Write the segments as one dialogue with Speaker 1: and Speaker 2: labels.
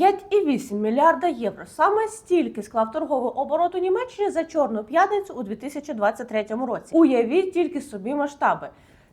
Speaker 1: 5,8 мільярда євро. Саме стільки склав торговий оборот у Німеччині за чорну п'ятницю у 2023 році. Уявіть тільки собі масштаби.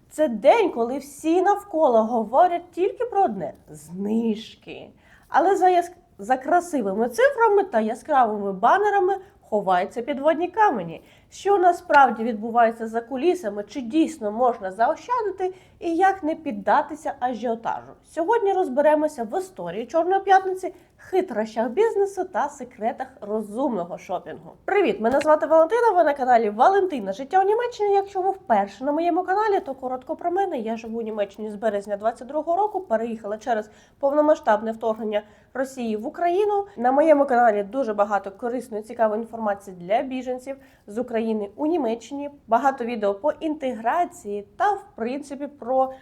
Speaker 1: Це день, коли всі навколо говорять тільки про одне знижки. Але за, яск... за красивими цифрами та яскравими банерами ховаються підводні камені. Що насправді відбувається за кулісами, чи дійсно можна заощадити, і як не піддатися ажіотажу. Сьогодні розберемося в історії Чорної п'ятниці, хитрощах бізнесу та секретах розумного шопінгу. Привіт! Мене звати Валентина. Ви на каналі Валентина Життя у Німеччині. Якщо ви вперше на моєму каналі, то коротко про мене. Я живу у Німеччині з березня 22-го року. Переїхала через повномасштабне вторгнення Росії в Україну. На моєму каналі дуже багато корисної цікавої інформації для біженців з України у Німеччині. Багато відео по інтеграції та, в принципі, про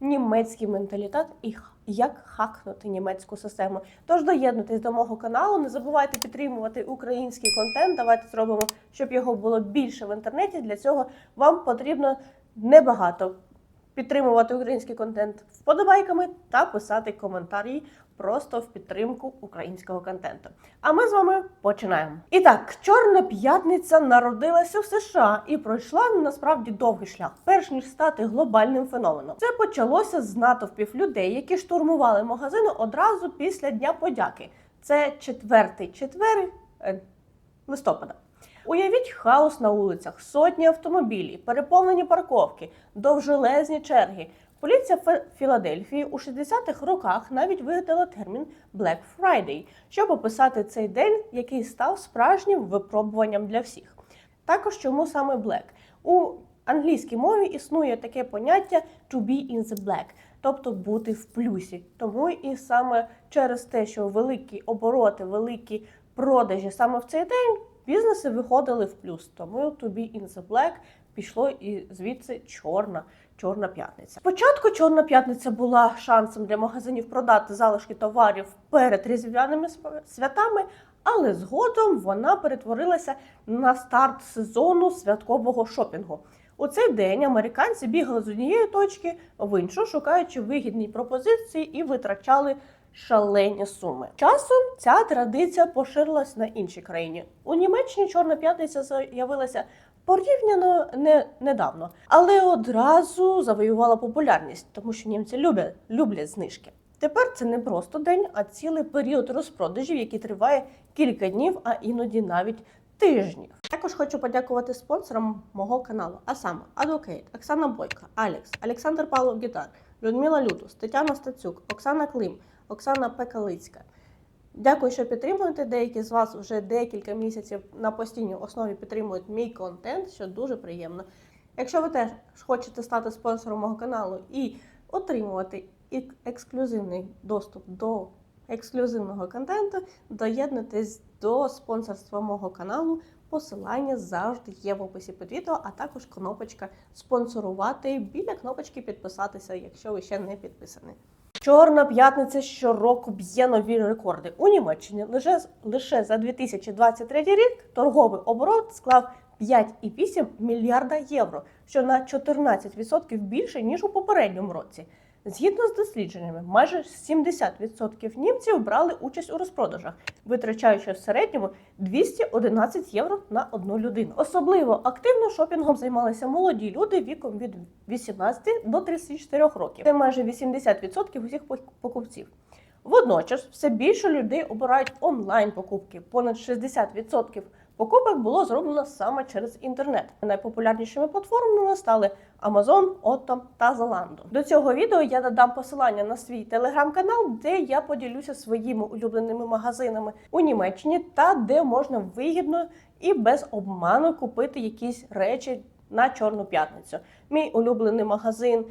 Speaker 1: німецький менталітет і як хакнути німецьку систему. Тож доєднуйтесь до мого каналу. Не забувайте підтримувати український контент. Давайте зробимо, щоб його було більше в інтернеті. Для цього вам потрібно небагато підтримувати український контент вподобайками та писати коментарі просто в підтримку українського контенту. А ми з вами починаємо. І так, Чорна п'ятниця народилася в США і пройшла насправді довгий шлях, перш ніж стати глобальним феноменом. Це почалося з натовпів людей, які штурмували магазини одразу після Дня подяки. Це четвертий четвер е, листопада. Уявіть хаос на вулицях, сотні автомобілів, переповнені парковки, довжелезні черги. Поліція Філадельфії у 60-х роках навіть вигадала термін Black Friday, щоб описати цей день, який став справжнім випробуванням для всіх. Також чому саме Black? У англійській мові існує таке поняття to be in the black, тобто бути в плюсі. Тому і саме через те, що великі обороти, великі продажі саме в цей день бізнеси виходили в плюс. Тому to be in the black пішло і звідси чорна. Чорна п'ятниця. Спочатку Чорна п'ятниця була шансом для магазинів продати залишки товарів перед різдвяними святами, але згодом вона перетворилася на старт сезону святкового шопінгу. У цей день американці бігали з однієї точки в іншу, шукаючи вигідні пропозиції і витрачали шалені суми. Часом ця традиція поширилась на інші країни. У Німеччині Чорна п'ятниця з'явилася порівняно не недавно, але одразу завоювала популярність, тому що німці люблять, люблять знижки. Тепер це не просто день, а цілий період розпродажів, який триває кілька днів, а іноді навіть тижнів. Також хочу подякувати спонсорам мого каналу, а саме Advocate, Оксана Бойка, Алекс, Олександр Павлов Гітар, Людмила Лютус, Тетяна Стацюк, Оксана Клим, Оксана Пекалицька. Дякую, що підтримуєте. Деякі з вас вже декілька місяців на постійній основі підтримують мій контент, що дуже приємно. Якщо ви теж хочете стати спонсором мого каналу і отримувати ексклюзивний доступ до ексклюзивного контенту, доєднуйтесь до спонсорства мого каналу. Посилання завжди є в описі під відео, а також кнопочка спонсорувати біля кнопочки підписатися, якщо ви ще не підписані. Чорна п'ятниця щороку б'є нові рекорди. У Німеччині лише, лише за 2023 рік торговий оборот склав 5,8 мільярда євро, що на 14% більше ніж у попередньому році. Згідно з дослідженнями, майже 70% німців брали участь у розпродажах, витрачаючи в середньому 211 євро на одну людину. Особливо активно шопінгом займалися молоді люди віком від 18 до 34 років. Це майже 80% усіх пок- покупців. Водночас все більше людей обирають онлайн покупки. Понад 60% покупок було зроблено саме через інтернет. Найпопулярнішими платформами стали Amazon, Otto та Zalando. До цього відео я додам посилання на свій телеграм-канал, де я поділюся своїми улюбленими магазинами у Німеччині та де можна вигідно і без обману купити якісь речі на Чорну п'ятницю. Мій улюблений магазин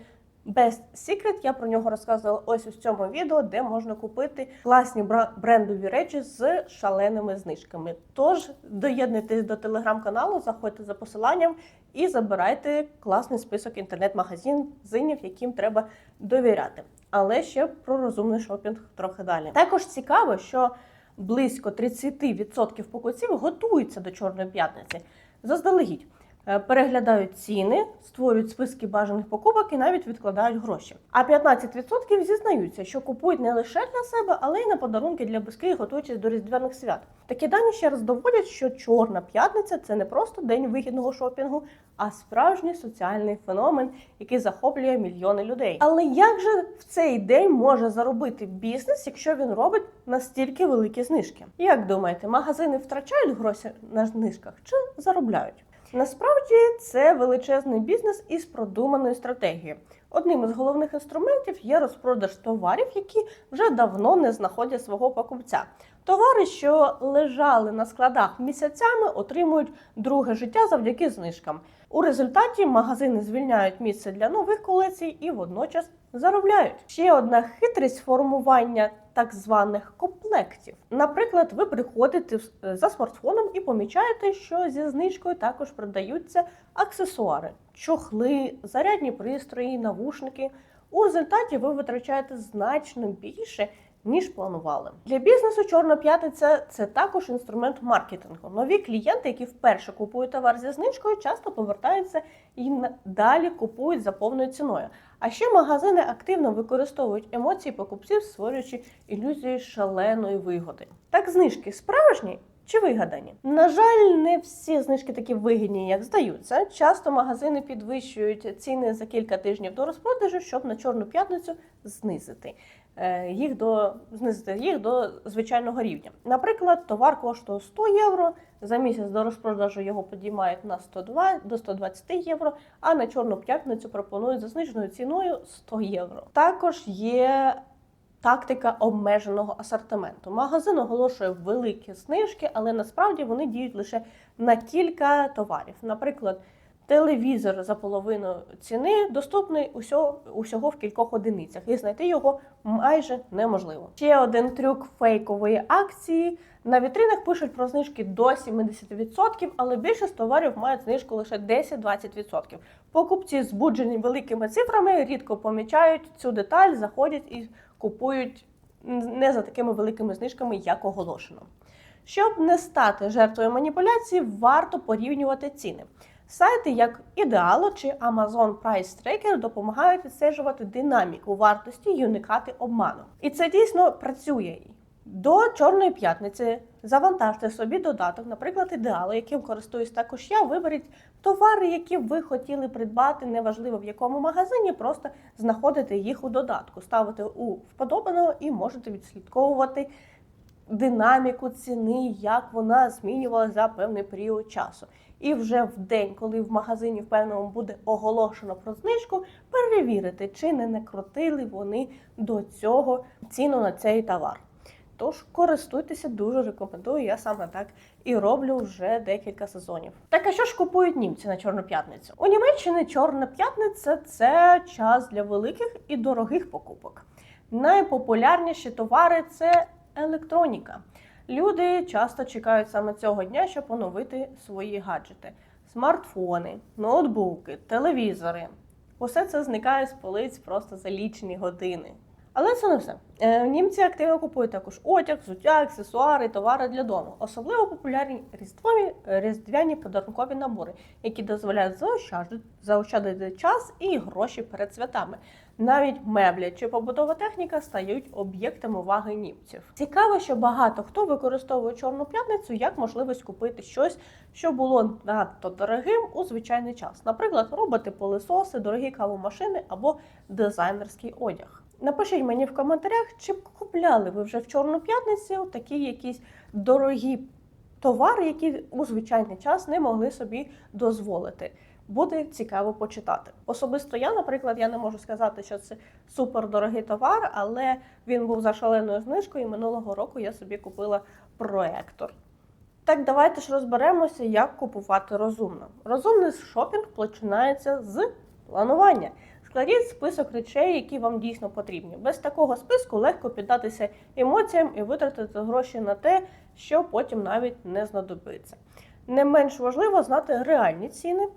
Speaker 1: Best Secret, я про нього розказувала ось у цьому відео, де можна купити класні брендові речі з шаленими знижками. Тож доєднуйтесь до телеграм-каналу, заходьте за посиланням і забирайте класний список інтернет-магазинів, яким треба довіряти. Але ще про розумний шопінг трохи далі. Також цікаво, що близько 30% покупців готуються до Чорної п'ятниці заздалегідь. Е, Переглядають ціни, створюють списки бажаних покупок і навіть відкладають гроші. А 15% зізнаються, що купують не лише для себе, але й на подарунки для близьких, готуючись до різдвяних свят. Такі дані ще раз доводять, що Чорна п'ятниця це не просто день вигідного шопінгу, а справжній соціальний феномен, який захоплює мільйони людей. Але як же в цей день може заробити бізнес, якщо він робить настільки великі знижки? Як думаєте, магазини втрачають гроші на знижках чи заробляють? Насправді це величезний бізнес із продуманою стратегією. Одним із головних інструментів є розпродаж товарів, які вже давно не знаходять свого покупця. Товари, що лежали на складах місяцями, отримують друге життя завдяки знижкам. У результаті магазини звільняють місце для нових колекцій і водночас заробляють. Ще одна хитрість формування так званих комплектів. Наприклад, ви приходите за смартфоном і помічаєте, що зі знижкою також продаються аксесуари, чохли, зарядні пристрої, навушники. У результаті ви витрачаєте значно більше. Ніж планували для бізнесу. Чорна п'ятниця це також інструмент маркетингу. Нові клієнти, які вперше купують товар зі знижкою, часто повертаються і далі купують за повною ціною. А ще магазини активно використовують емоції покупців, створюючи ілюзію шаленої вигоди. Так знижки справжні чи вигадані? На жаль, не всі знижки такі вигідні, як здаються. Часто магазини підвищують ціни за кілька тижнів до розпродажу, щоб на чорну п'ятницю знизити. Е, Їх до знизити їх до звичайного рівня. Наприклад, товар коштує 100 євро. За місяць до розпродажу його підіймають на 102 до 120 євро, а на чорну п'ятницю пропонують за зниженою ціною 100 євро. Також є тактика обмеженого асортименту. Магазин оголошує великі знижки, але насправді вони діють лише на кілька товарів. Наприклад, телевізор за половину ціни доступний усього, усього в кількох одиницях, і знайти його майже неможливо. Ще один трюк фейкової акції. На вітринах пишуть про знижки до 70%, але більшість товарів мають знижку лише 10-20%. Покупці, збуджені великими цифрами, рідко помічають цю деталь, заходять і купують не за такими великими знижками, як оголошено. Щоб не стати жертвою маніпуляцій, варто порівнювати ціни. Сайти як Ідеало чи Amazon Price Tracker допомагають відстежувати динаміку вартості і уникати обману. І це дійсно працює. До Чорної п'ятниці завантажте собі додаток, наприклад, ідеало, яким користуюсь також я. Виберіть товари, які ви хотіли придбати, неважливо в якому магазині, просто знаходите їх у додатку, ставите у вподобаного і можете відслідковувати динаміку ціни, як вона змінювалася за певний період часу. І вже в день, коли в магазині в певному буде оголошено про знижку, перевірити, чи не накрутили вони до цього ціну на цей товар. Тож користуйтеся, дуже рекомендую. Я саме так і роблю вже декілька сезонів. Так а що ж купують німці на Чорну п'ятницю? У Німеччині Чорна п'ятниця це час для великих і дорогих покупок. Найпопулярніші товари це електроніка. Люди часто чекають саме цього дня, щоб оновити свої гаджети: смартфони, ноутбуки, телевізори. Усе це зникає з полиць просто за лічні години. Але це не все. Е, Німці активно купують також одяг, взуття, аксесуари, товари для дому. Особливо популярні різдвові е, різдвяні подарункові набори, які дозволяють заощаджити, заощадити час і гроші перед святами. Навіть меблі чи побутова техніка стають об'єктом уваги німців. Цікаво, що багато хто використовує чорну п'ятницю як можливість купити щось, що було надто дорогим у звичайний час. Наприклад, роботи пилисоси, дорогі кавомашини або дизайнерський одяг. Напишіть мені в коментарях, чи купляли ви вже в Чорну п'ятницю такі якісь дорогі товари, які у звичайний час не могли собі дозволити. Буде цікаво почитати. Особисто я, наприклад, я не можу сказати, що це супердорогий товар, але він був за шаленою знижкою. і Минулого року я собі купила проектор. Так, давайте ж розберемося, як купувати розумно. Розумний шопінг починається з планування. Складіть список речей, які вам дійсно потрібні. Без такого списку легко піддатися емоціям і витратити гроші на те, що потім навіть не знадобиться. Не менш важливо знати реальні ціни.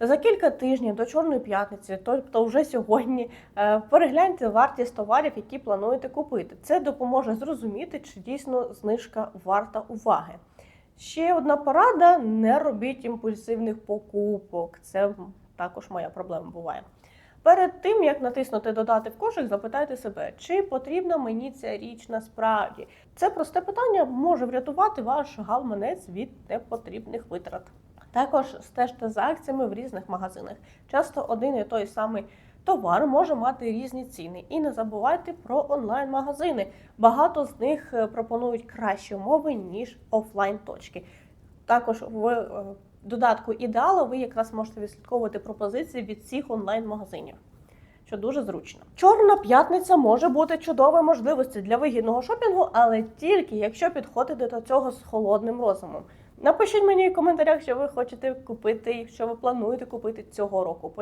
Speaker 1: За кілька тижнів до Чорної п'ятниці, тобто вже сьогодні, е, перегляньте вартість товарів, які плануєте купити. Це допоможе зрозуміти, чи дійсно знижка варта уваги. Ще одна порада: не робіть імпульсивних покупок. Це також моя проблема буває. Перед тим як натиснути додати в кошик, запитайте себе, чи потрібна мені ця річ насправді. Це просте питання може врятувати ваш гаманець від непотрібних витрат. Також стежте за акціями в різних магазинах. Часто один і той самий товар може мати різні ціни. І не забувайте про онлайн-магазини. Багато з них е, пропонують кращі умови ніж офлайн точки. Також в е, додатку ідеало ви якраз можете відслідковувати пропозиції від всіх онлайн-магазинів. Що дуже зручно. Чорна п'ятниця може бути чудовою можливістю для вигідного шопінгу, але тільки якщо підходити до цього з холодним розумом. Напишіть мені в коментарях, що ви хочете купити, що ви плануєте купити цього року.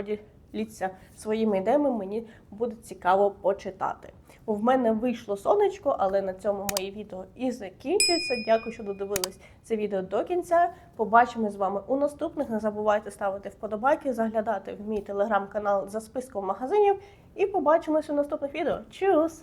Speaker 1: Поділіться своїми ідеями, мені буде цікаво почитати. В мене вийшло сонечко, але на цьому моє відео і закінчується. Дякую, що додивились це відео до кінця. Побачимо з вами у наступних. Не забувайте ставити вподобайки, заглядати в мій телеграм-канал за списком магазинів. І побачимось у наступних відео. Чус!